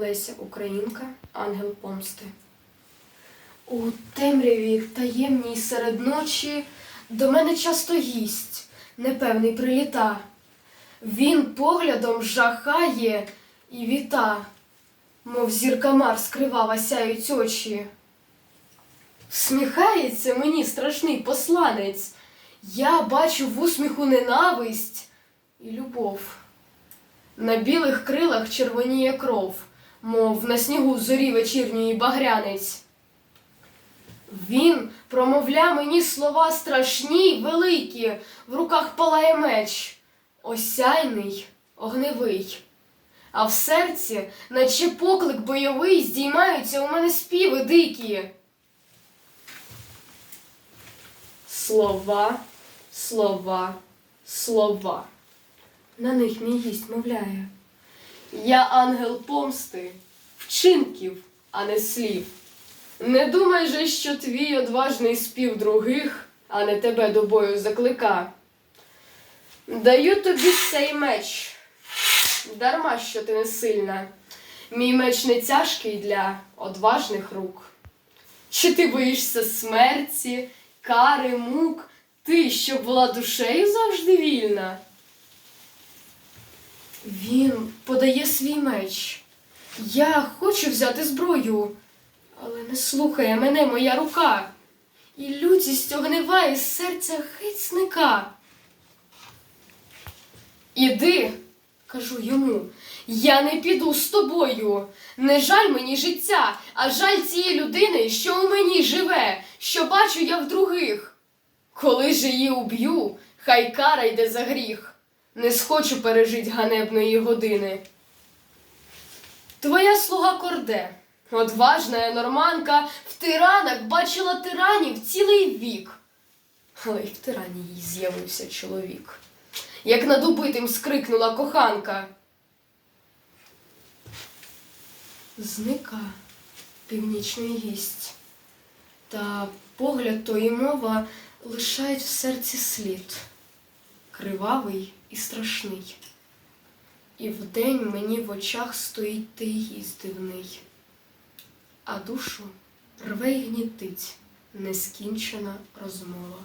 Леся Українка, Ангел Помсти. У темряві таємній серед ночі до мене часто гість, непевний приліта. Він поглядом жахає і віта, мов зірка Марс кривава сяють очі. Сміхається мені страшний посланець. Я бачу в усміху ненависть і любов. На білих крилах червоніє кров, мов на снігу зорі вечірньої багрянець. Він промовля мені слова страшні й великі, в руках палає меч, осяйний, огневий. А в серці, наче поклик бойовий, здіймаються у мене співи дикі. Слова, слова, слова. На них мій гість мовляє. Я ангел помсти, вчинків, а не слів. Не думай же, що твій одважний спів других, а не тебе до бою заклика. Даю тобі цей меч, дарма, що ти не сильна. Мій меч не тяжкий для одважних рук. Чи ти боїшся смерті, кари, мук, ти, щоб була душею завжди вільна? Він подає свій меч. Я хочу взяти зброю, але не слухає мене моя рука. І лютість огнива із серця зника. Іди, кажу йому, я не піду з тобою. Не жаль мені життя, а жаль цієї людини, що у мені живе, що бачу я в других. Коли ж її уб'ю, хай кара йде за гріх. Не схочу пережить ганебної години. Твоя слуга Корде, одважна норманка, в тиранах бачила тиранів цілий вік. Але й в тирані їй з'явився чоловік, як над убитим скрикнула коханка. Зника північний гість, та погляд то і мова лишають в серці слід, кривавий і страшний. І вдень мені в очах стоїть той гість дивний, а душу рве й гнітить нескінчена розмова.